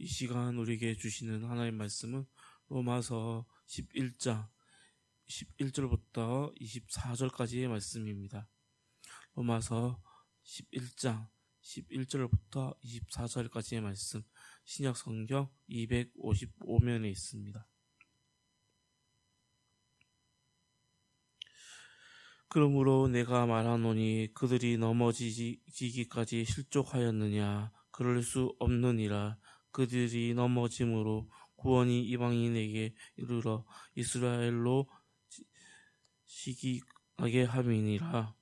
이 시간 우리에게 주시는 하나님 말씀은 로마서 11장 11절부터 24절까지의 말씀입니다. 로마서 11장 11절부터 24절까지의 말씀 신약 성경 255면에 있습니다. 그러므로 내가 말하노니 그들이 넘어지기까지 실족하였느냐 그럴 수 없느니라 그들이 넘어짐으로 구원이 이방인에게 이르러 이스라엘로 시기하게 함이니라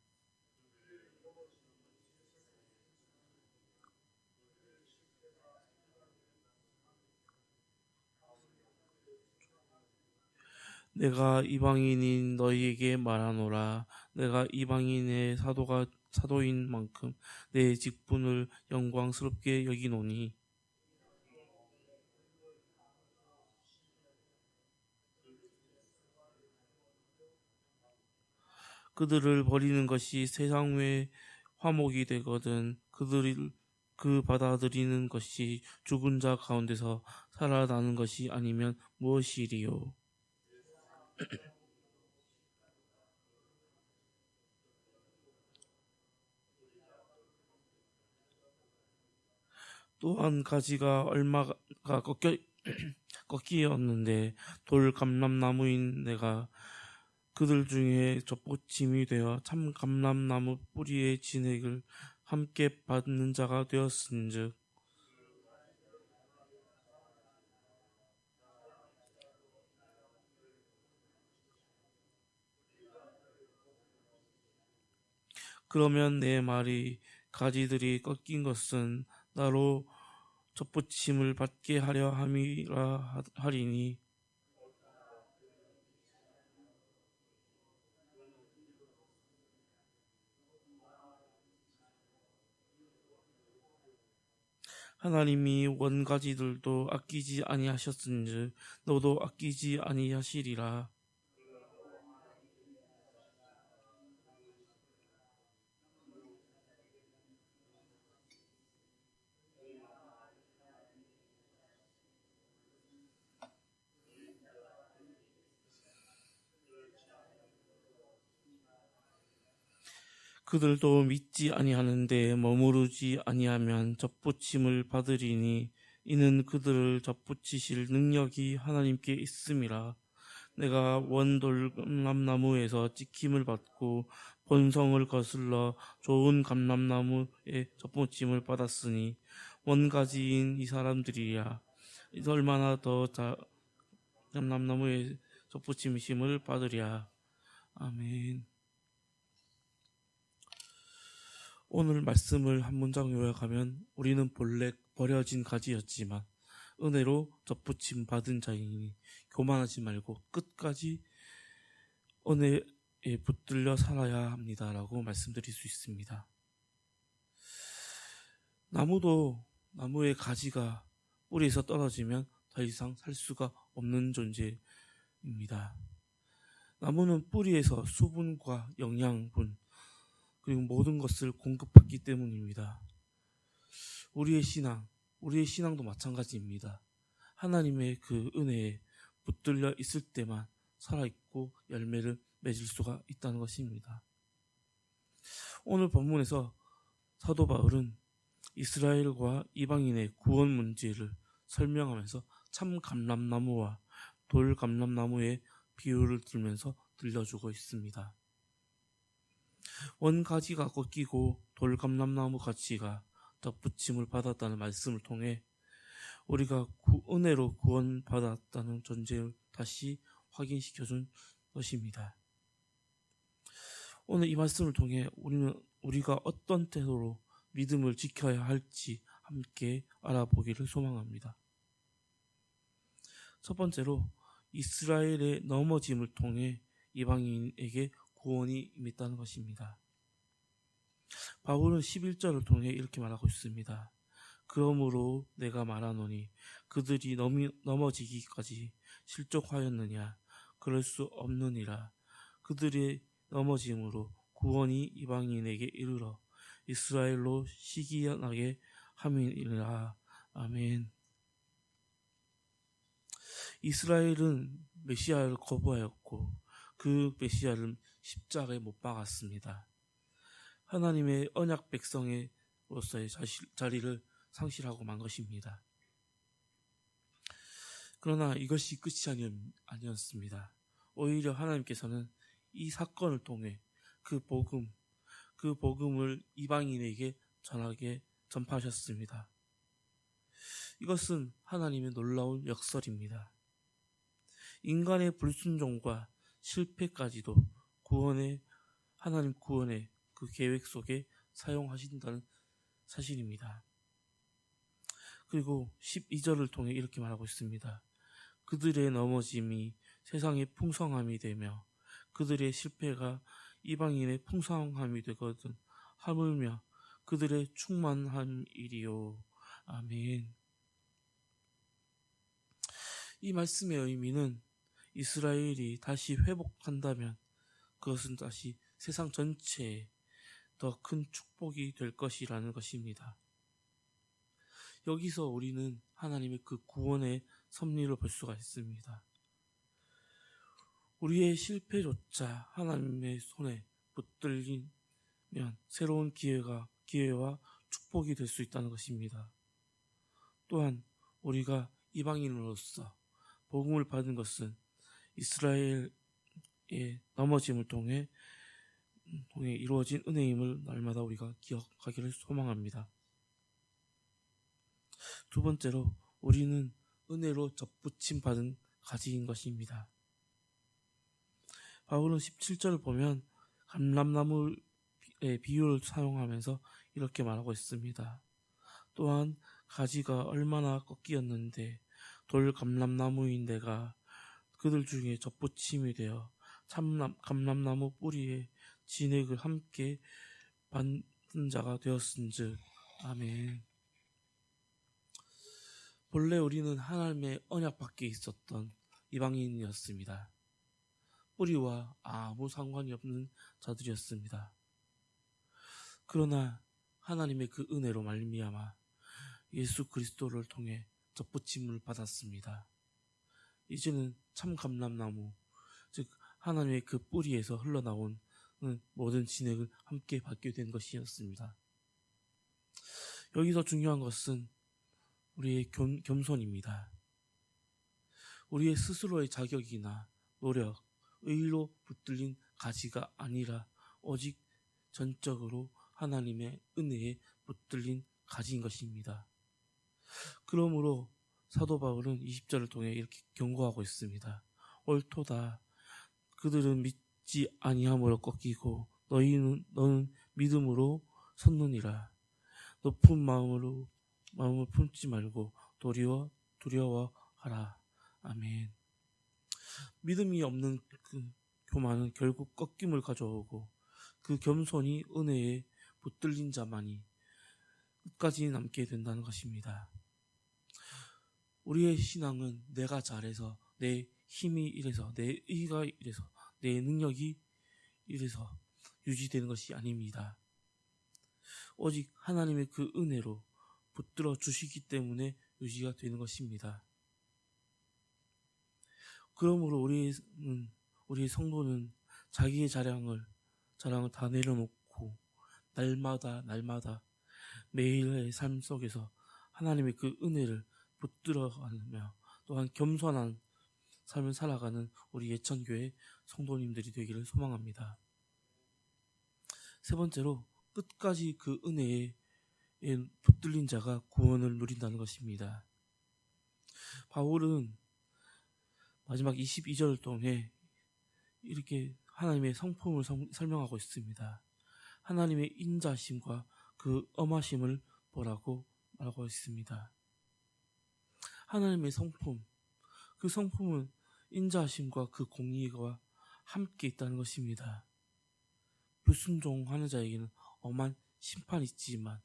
내가 이방인인 너희에게 말하노라. 내가 이방인의 사도가 사도인 만큼 내 직분을 영광스럽게 여기노니. 그들을 버리는 것이 세상 외 화목이 되거든 그들을 그 받아들이는 것이 죽은 자 가운데서 살아나는 것이 아니면 무엇이리요? 또한 가지가 얼마가 꺾여 꺾이었는데 돌 감람나무인 내가 그들 중에 접붙임이 되어 참 감람나무 뿌리의 진액을 함께 받는 자가 되었은즉. 그러면 내 말이 가지들이 꺾인 것은 나로 접붙임을 받게 하려 함이라 하리니 하나님이 원가지들도 아끼지 아니하셨은즉 너도 아끼지 아니하시리라 그들도 믿지 아니하는데 머무르지 아니하면 접붙임을 받으리니 이는 그들을 접붙이실 능력이 하나님께 있음이라. 내가 원돌감람나무에서 찍힘을 받고 본성을 거슬러 좋은 감람나무에 접붙임을 받았으니 원가지인 이 사람들이야 얼마나 더 자, 감람나무에 접붙임심을 받으랴. 아멘. 오늘 말씀을 한 문장 요약하면 우리는 본래 버려진 가지였지만 은혜로 접붙임 받은 자이니 교만하지 말고 끝까지 은혜에 붙들려 살아야 합니다라고 말씀드릴 수 있습니다. 나무도 나무의 가지가 뿌리에서 떨어지면 더 이상 살 수가 없는 존재입니다. 나무는 뿌리에서 수분과 영양분, 그리고 모든 것을 공급받기 때문입니다. 우리의 신앙, 우리의 신앙도 마찬가지입니다. 하나님의 그 은혜에 붙들려 있을 때만 살아있고 열매를 맺을 수가 있다는 것입니다. 오늘 본문에서 사도 바울은 이스라엘과 이방인의 구원 문제를 설명하면서 참 감람나무와 돌 감람나무의 비유를 들면서 들려주고 있습니다. 원가지가 꺾이고 돌감람나무 가지가 덧붙임을 받았다는 말씀을 통해 우리가 구, 은혜로 구원받았다는 존재를 다시 확인시켜준 것입니다. 오늘 이 말씀을 통해 우리는 우리가 어떤 태도로 믿음을 지켜야 할지 함께 알아보기를 소망합니다. 첫 번째로 이스라엘의 넘어짐을 통해 이방인에게 구원이 임했다는 것입니다. 바울은 11절을 통해 이렇게 말하고 있습니다. 그러므로 내가 말하노니 그들이 넘이, 넘어지기까지 실족하였느냐 그럴 수 없느니라 그들의 넘어짐으로 구원이 이방인에게 이르러 이스라엘로 시기나게 함이니라 아멘 이스라엘은 메시아를 거부하였고 그 메시아를 십자가에 못 박았습니다. 하나님의 언약 백성으로서의 자리를 상실하고 만 것입니다. 그러나 이것이 끝이 아니었 습니다. 오히려 하나님께서는 이 사건을 통해 그 복음, 그 복음을 이방인에게 전하게 전파하셨습니다. 이것은 하나님의 놀라운 역설입니다. 인간의 불순종과 실패까지도 구원의 하나님 구원의 그 계획 속에 사용하신다는 사실입니다. 그리고 12절을 통해 이렇게 말하고 있습니다. 그들의 넘어짐이 세상의 풍성함이 되며 그들의 실패가 이방인의 풍성함이 되거든 하물며 그들의 충만함이리요. 아멘. 이 말씀의 의미는 이스라엘이 다시 회복한다면 그것은 다시 세상 전체에 더 큰 축복이 될 것이라는 것입니다. 여기서 우리는 하나님의 그 구원의 섭리를 볼 수가 있습니다. 우리의 실패조차 하나님의 손에 붙들리면 새로운 기회가 기회와 축복이 될 수 있다는 것입니다. 또한 우리가 이방인으로서 복음을 받은 것은 이스라엘 의 넘어짐을 통해 통해 이루어진 은혜임을 날마다 우리가 기억하기를 소망합니다. 두 번째로 우리는 은혜로 접붙임 받은 가지인 것입니다. 바울은 17절을 보면 감람나무의 비유를 사용하면서 이렇게 말하고 있습니다. 또한 가지가 얼마나 꺾이었는데 돌 감람나무인 내가 그들 중에 접붙임이 되어 참남, 감람나무 뿌리에 진액을 함께 받는 자가 되었은즉 아멘. 본래 우리는 하나님의 언약 밖에 있었던 이방인이었습니다. 뿌리와 아무 상관이 없는 자들이었습니다. 그러나 하나님의 그 은혜로 말미암아 예수 그리스도를 통해 접붙임을 받았습니다. 이제는 참 감람나무, 즉 하나님의 그 뿌리에서 흘러나온 모든 진액을 함께 받게 된 것이었습니다. 여기서 중요한 것은 우리의 겸, 겸손입니다. 우리의 스스로의 자격이나 노력, 의로 붙들린 가지가 아니라 오직 전적으로 하나님의 은혜에 붙들린 가지인 것입니다. 그러므로 사도 바울은 20절을 통해 이렇게 경고하고 있습니다. 옳도다. 그들은 믿지 아니함으로 꺾이고 너희는 너는 믿음으로 섰느니라. 높은 마음으로 마음을 품지 말고 도리어 두려워하라. 아멘. 믿음이 없는 그 교만은 결국 꺾임을 가져오고 그 겸손이 은혜에 붙들린 자만이 끝까지 남게 된다는 것입니다. 우리의 신앙은 내가 잘해서 내 힘이 이래서 내 의가 이래서 내 능력이 이래서 유지되는 것이 아닙니다. 오직 하나님의 그 은혜로 붙들어 주시기 때문에 유지가 되는 것입니다. 그러므로 우리는 우리 성도는 자기의 자랑을 자랑을 다 내려놓고 날마다 날마다 매일의 삶 속에서 하나님의 그 은혜를 붙들어가며 또한 겸손한 삶을 살아가는 우리 예천교회 성도님들이 되기를 소망합니다. 세 번째로 끝까지 그 은혜에 붙들린 자가 구원을 누린다는 것입니다. 바울은 마지막 22절을 통해 이렇게 하나님의 성품을 설명하고 있습니다. 하나님의 인자심과 그 엄하심을 보라고 말하고 있습니다. 하나님의 성품, 그 성품은 인자하심과 그 공의가 함께 있다는 것입니다. 불순종하는 자에게는 엄한 심판이 있지만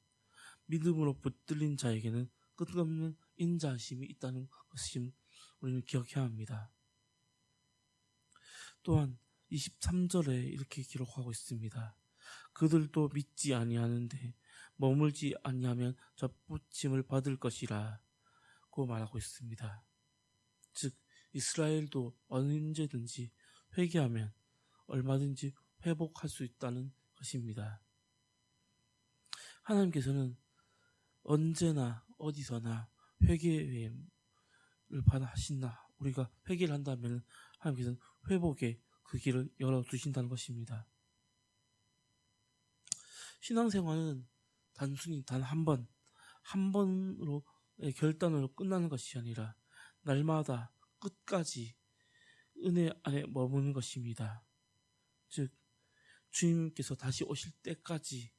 믿음으로 붙들린 자에게는 끝없는 인자하심이 있다는 것임 우리는 기억해야 합니다. 또한 23절에 이렇게 기록하고 있습니다. 그들도 믿지 아니하는데 머물지 아니하면 접붙임을 받을 것이라 고 말하고 있습니다. 즉 이스라엘도 언제든지 회개하면 얼마든지 회복할 수 있다는 것입니다. 하나님께서는 언제나 어디서나 회개를 받하신다. 우리가 회개를 한다면 하나님께서는 회복의 그 길을 열어두신다는 것입니다. 신앙생활은 단순히 단 한 번, 한 번으로 결단으로 끝나는 것이 아니라 날마다 끝까지 은혜 안에 머무는 것입니다. 즉, 주님께서 다시 오실 때까지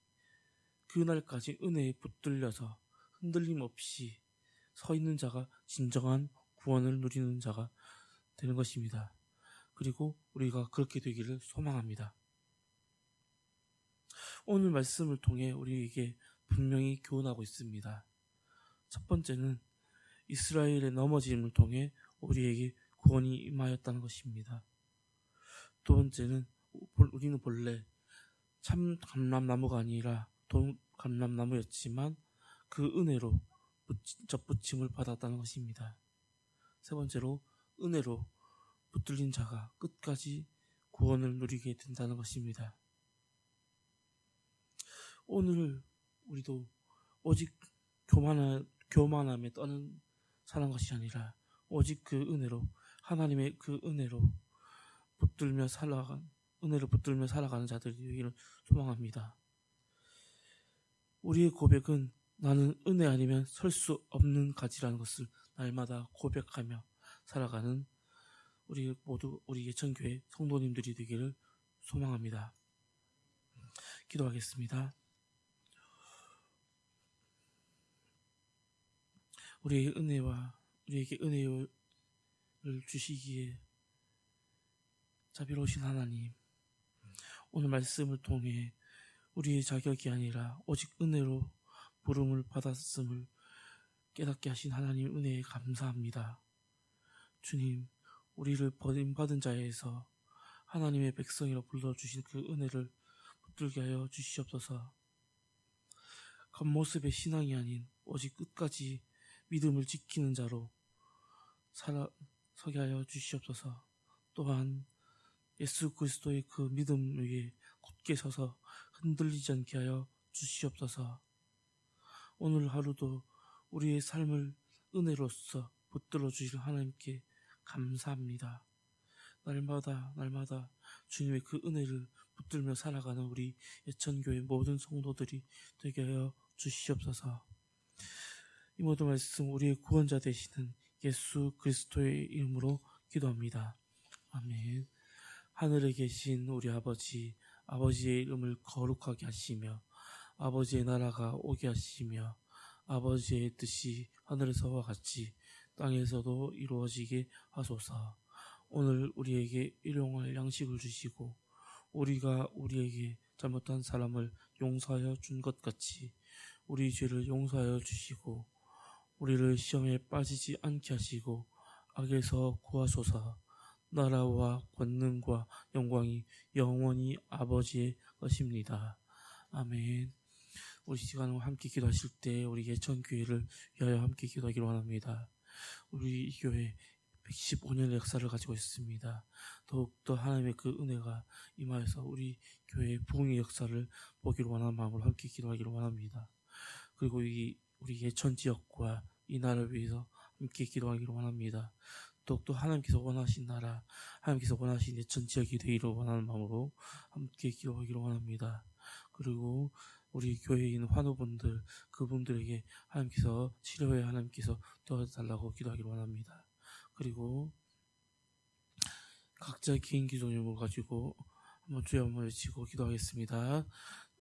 그날까지 은혜에 붙들려서 흔들림 없이 서 있는 자가 진정한 구원을 누리는 자가 되는 것입니다. 그리고 우리가 그렇게 되기를 소망합니다. 오늘 말씀을 통해 우리에게 분명히 교훈하고 있습니다. 첫 번째는 이스라엘의 넘어짐을 통해 우리에게 구원이 임하였다는 것입니다. 두 번째는 우리는 본래 참 감람나무가 아니라 돈 감람나무였지만 그 은혜로 접붙임을 받았다는 것입니다. 세 번째로 은혜로 붙들린 자가 끝까지 구원을 누리게 된다는 것입니다. 오늘 우리도 오직 교만한, 교만함에 떠는 사는 것이 아니라 오직 그 은혜로 하나님의 그 은혜로 붙들며 살아간 은혜를 붙들며 살아가는 자들이 되기를 소망합니다. 우리의 고백은 나는 은혜 아니면 설 수 없는 가지라는 것을 날마다 고백하며 살아가는 우리 모두 우리 예천교회 성도님들이 되기를 소망합니다. 기도하겠습니다. 우리의 은혜와 우리에게 은혜를 주시기에 자비로우신 하나님, 오늘 말씀을 통해 우리의 자격이 아니라 오직 은혜로 부름을 받았음을 깨닫게 하신 하나님 은혜에 감사합니다. 주님, 우리를 버림받은 자에서 하나님의 백성이라 불러주신 그 은혜를 붙들게 하여 주시옵소서. 겉모습의 신앙이 아닌 오직 끝까지 믿음을 지키는 자로 살아 서게 하여 주시옵소서. 또한 예수 그리스도의 그 믿음 위에 굳게 서서 흔들리지 않게 하여 주시옵소서. 오늘 하루도 우리의 삶을 은혜로서 붙들어 주실 하나님께 감사합니다. 날마다 날마다 주님의 그 은혜를 붙들며 살아가는 우리 예천교회 모든 성도들이 되게 하여 주시옵소서. 이 모든 말씀 우리의 구원자 되시는 예수 그리스도의 이름으로 기도합니다. 아멘. 하늘에 계신 우리 아버지, 아버지의 이름을 거룩하게 하시며, 아버지의 나라가 오게 하시며, 아버지의 뜻이 하늘에서와 같이 땅에서도 이루어지게 하소서. 오늘 우리에게 일용할 양식을 주시고, 우리가 우리에게 잘못한 사람을 용서하여 준 것 같이 우리 죄를 용서하여 주시고, 우리를 시험에 빠지지 않게 하시고, 악에서 구하소서. 나라와 권능과 영광이 영원히 아버지의 것입니다. 아멘. 우리 시간을 함께 기도하실 때 우리 예천교회를 위하여 함께 기도하기로 원합니다. 우리 이 교회 115년의 역사를 가지고 있습니다. 더욱더 하나님의 그 은혜가 임하여서 우리 교회의 부흥의 역사를 보기로 원하는 마음으로 함께 기도하기로 원합니다. 그리고 이 우리 예천 지역과 이 나라를 위해서 함께 기도하기로 원합니다. 더욱더 하나님께서 원하신 나라, 하나님께서 원하신 예천 지역이 되기를 원하는 마음으로 함께 기도하기로 원합니다. 그리고 우리 교회에 있는 환우분들, 그분들에게 하나님께서 치료에 하나님께서 도와달라고 기도하기로 원합니다. 그리고 각자 개인 기도님을 가지고 한번 주여 한번 외치고 기도하겠습니다.